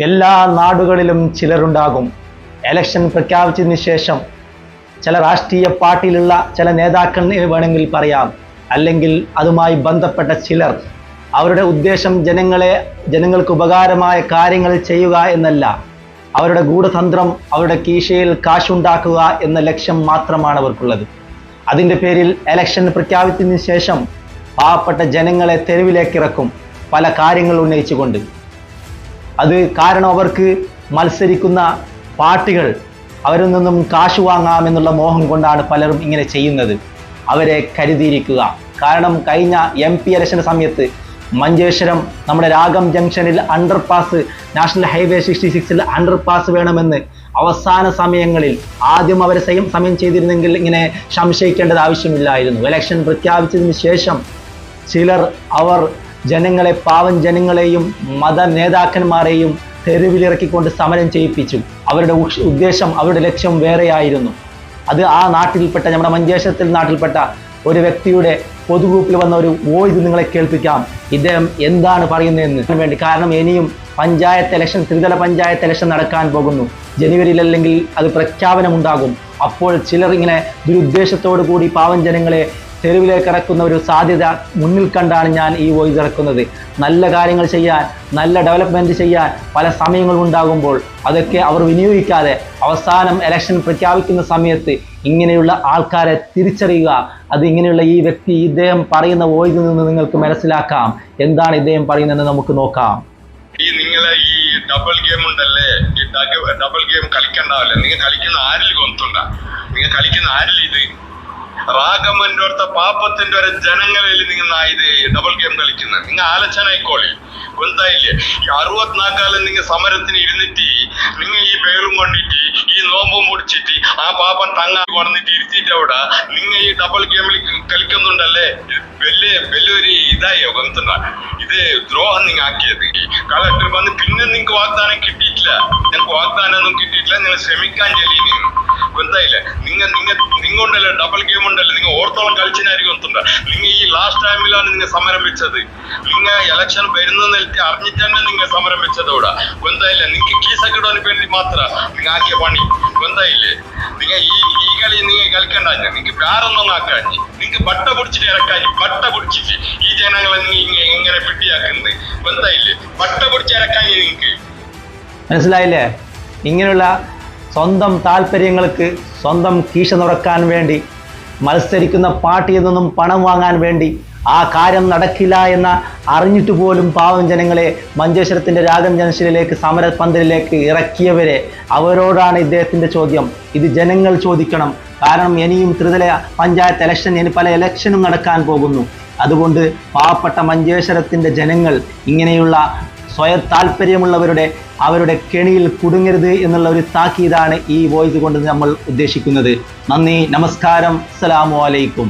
എല്ലാ നാടുകളിലും ചിലരുണ്ടാകും. എലക്ഷൻ പ്രഖ്യാപിച്ചതിന് ശേഷം ചില രാഷ്ട്രീയ പാർട്ടിയിലുള്ള ചില നേതാക്കൾ വേണമെങ്കിൽ പറയാം. അല്ലെങ്കിൽ അതുമായി ബന്ധപ്പെട്ട ചിലർ അവരുടെ ഉദ്ദേശം ജനങ്ങളെ ജനങ്ങൾക്ക് ഉപകാരമായ കാര്യങ്ങൾ ചെയ്യുക എന്നല്ല. അവരുടെ ഗൂഢതന്ത്രം അവരുടെ കീശയിൽ കാശുണ്ടാക്കുക എന്ന ലക്ഷ്യം മാത്രമാണ് അവർക്കുള്ളത്. അതിന്റെ പേരിൽ എലക്ഷൻ പ്രഖ്യാപിച്ചതിന് ശേഷം പാവപ്പെട്ട ജനങ്ങളെ തെരുവിലേക്കിറക്കും പല കാര്യങ്ങൾ ഉന്നയിച്ചുകൊണ്ട്. അത് കാരണം അവർക്ക് മത്സരിക്കുന്ന പാർട്ടികൾ അവരിൽ നിന്നും കാശ് വാങ്ങാമെന്നുള്ള മോഹം കൊണ്ടാണ് പലരും ഇങ്ങനെ ചെയ്യുന്നത്. അവരെ കരുതിയിരിക്കുക. കാരണം കഴിഞ്ഞ എം പി ഇലക്ഷന് സമയത്ത് മഞ്ചേശ്വരം നമ്മുടെ രാഗം ജംഗ്ഷനിൽ under pass national highway sixty സിക്സിൽ അണ്ടർ പാസ് വേണമെന്ന് അവസാന സമയങ്ങളിൽ ആദ്യം അവരെ സ്വയം സമയം ചെയ്തിരുന്നെങ്കിൽ ഇങ്ങനെ സംശയിക്കേണ്ടത് ആവശ്യമില്ലായിരുന്നു. ഇലക്ഷൻ പ്രഖ്യാപിച്ചതിന് ശേഷം ചിലർ അവർ ജനങ്ങളെ പാവം ജനങ്ങളെയും മത നേതാക്കന്മാരെയും തെരുവിലിറക്കിക്കൊണ്ട് സമരം ചെയ്യിപ്പിച്ചു. അവരുടെ ഉദ്ദേശം അവരുടെ ലക്ഷ്യം വേറെയായിരുന്നു. അത് ആ നാട്ടിൽപ്പെട്ട നമ്മുടെ മഞ്ചേശ്വരത്തിൽ നാട്ടിൽപ്പെട്ട ഒരു വ്യക്തിയുടെ പൊതുഗ്രൂപ്പിൽ വന്ന ഒരു വോയിസ് നിങ്ങളെ കേൾപ്പിക്കാം. ഇദ്ദേഹം എന്താണ് പറയുന്നതെന്ന് വേണ്ടി. കാരണം ഇനിയും പഞ്ചായത്ത് ഇലക്ഷൻ ത്രിതല പഞ്ചായത്ത് ഇലക്ഷൻ നടക്കാൻ പോകുന്നു. ജനുവരിയിൽ അല്ലെങ്കിൽ അത് പ്രഖ്യാപനമുണ്ടാകും. അപ്പോൾ ചിലർ ഇങ്ങനെ ദുരുദ്ദേശത്തോടു കൂടി പാവം ജനങ്ങളെ തെരുവിലേക്ക് ഇറക്കുന്ന ഒരു സാധ്യത മുന്നിൽ കണ്ടാണ് ഞാൻ ഈ വോയിസ് ഇറക്കുന്നത് നല്ല കാര്യങ്ങൾ ചെയ്യാൻ നല്ല ഡെവലപ്മെന്റ് ചെയ്യാൻ പല സമയങ്ങളും ഉണ്ടാകുമ്പോൾ അതൊക്കെ അവർ വിനിയോഗിക്കാതെ അവസാനം ഇലക്ഷൻ പ്രഖ്യാപിക്കുന്ന സമയത്ത് ഇങ്ങനെയുള്ള ആൾക്കാരെ തിരിച്ചറിയുക അത് ഇങ്ങനെയുള്ള ഈ വ്യക്തി ഇദ്ദേഹം പറയുന്ന വോയിസിൽ നിന്ന് നിങ്ങൾക്ക് മനസ്സിലാക്കാം. എന്താണ് ഇദ്ദേഹം പറയുന്നതെന്ന് നമുക്ക് നോക്കാം. ഈ നിങ്ങളെ ഈ ഡബിൾ ഗെയിം ഉണ്ടല്ലേ? ഡബിൾ ഗെയിം കളിക്കണ്ടാവല്ലേ നിങ്ങൾ കളിക്കുന്ന ആരിൽ ഗൊന്തുണ്ട നിങ്ങൾ കളിക്കുന്ന ആരിൽ ഇത് റാഗമന്റെ പാപ്പത്തിന്റെ ഒരു ജനങ്ങളിൽ നിങ്ങൾ ഡബിൾ ഗെയിം കളിക്കുന്നത്. നിങ്ങൾ ആലോചന ആയിക്കോളി. ഗൊന്തായില്ലേ ഈ അറുപത്തിനാക്കാലം നിങ്ങൾ സമരത്തിന് ഇരുന്നിട്ട് നിങ്ങൾ ഈ പേരും കൊണ്ടിട്ട് ഈ നോമ്പും മുടിച്ചിട്ട് ആ പാപ്പൻ തങ്ങാൻ വന്നിട്ട് ഇരുത്തിയിട്ട് അവിടെ നിങ്ങൾ ഈ ഡബിൾ ഗെയിമിൽ കളിക്കുന്നുണ്ടല്ലേ? വലിയ വലിയൊരു ഇതായോ ഗൊന്തുണ്ട ഇത് ദ്രോഹം നിങ്ങൾ ആക്കിയത്. കളക്ടർ വന്ന് പിന്നെ നിങ്ങൾക്ക് വാഗ്ദാനം കിട്ടിയിട്ടില്ല. ഞങ്ങൾക്ക് വാഗ്ദാനം ഒന്നും കിട്ടിയിട്ടില്ല. നിങ്ങൾ ശ്രമിക്കാൻ ചെല്ലിയിരുന്നു എന്തായില്ലേ? നിങ്ങൾ നിങ്ങൾ നിങ്ങളുണ്ടല്ലോ ഡബിൾ ഗെയിം ഉണ്ടല്ലോ? നിങ്ങൾ ഓർത്തോളം കളിച്ചിനായിരിക്കും ഒന്നുണ്ട് നിങ്ങൾ ഈ ലാസ്റ്റ് ടൈമിലാണ് നിങ്ങൾ സമരം വെച്ചത്. നിങ്ങൾ ഇലക്ഷൻ വരുന്ന നിലത്തി അറിഞ്ഞിട്ട് തന്നെ നിങ്ങൾ സമരം വെച്ചത് ഇവിടെ എന്തായില്ലേ നിങ്ങൾക്ക് കീസക്കിടാൻ വേണ്ടി മാത്രം നിങ്ങൾ ആക്കിയ പണി. എന്തായില്ലേ നിങ്ങൾ ഈ ഈ കളി നിങ്ങൾ കളിക്കണ്ട നിങ്ങൾക്ക് വേറൊന്നും ആക്കാൻ നിങ്ങൾക്ക് ബട്ട പിടിച്ചിട്ട് ഇറക്കാൻ ബട്ട പിടിച്ചിട്ട് ഈ ജനങ്ങളെ നിങ്ങൾ എങ്ങനെ പിടിയാക്കുന്നത് എന്തായില്ലേ ബട്ട പിടിച്ച് ഇറക്കാൻ നിങ്ങൾക്ക് മനസ്സിലായില്ലേ? ഇങ്ങനെയുള്ള സ്വന്തം താല്പര്യങ്ങൾക്ക് സ്വന്തം കീശ നുറക്കാൻ വേണ്ടി മത്സരിക്കുന്ന പാർട്ടിയിൽ നിന്നും പണം വാങ്ങാൻ വേണ്ടി ആ കാര്യം നടക്കില്ല എന്ന അറിഞ്ഞിട്ട് പോലും പാവം ജനങ്ങളെ മഞ്ചേശ്വരത്തിന്റെ രാഗം ജംഗ്ഷനിലേക്ക് സമരപന്തലിലേക്ക് ഇറക്കിയവരെ അവരോടാണ് ഇദ്ദേഹത്തിന്റെ ചോദ്യം. ഇത് ജനങ്ങൾ ചോദിക്കണം. കാരണം ഇനിയും ത്രിതല പഞ്ചായത്ത് ഇലക്ഷൻ ഇനി പല ഇലക്ഷനും നടക്കാൻ പോകുന്നു. അതുകൊണ്ട് പാവപ്പെട്ട മഞ്ചേശ്വരത്തിന്റെ ജനങ്ങൾ ഇങ്ങനെയുള്ള സ്വയ താല്പര്യമുള്ളവരുടെ അവരുടെ കെണിയിൽ കുടുങ്ങരുത് എന്നുള്ള ഒരു താക്കീതാണ് ഈ വോയിസ് കൊണ്ട് നമ്മൾ ഉദ്ദേശിക്കുന്നത്. നന്ദി നമസ്കാരം. അസ്സലാമു അലൈക്കും.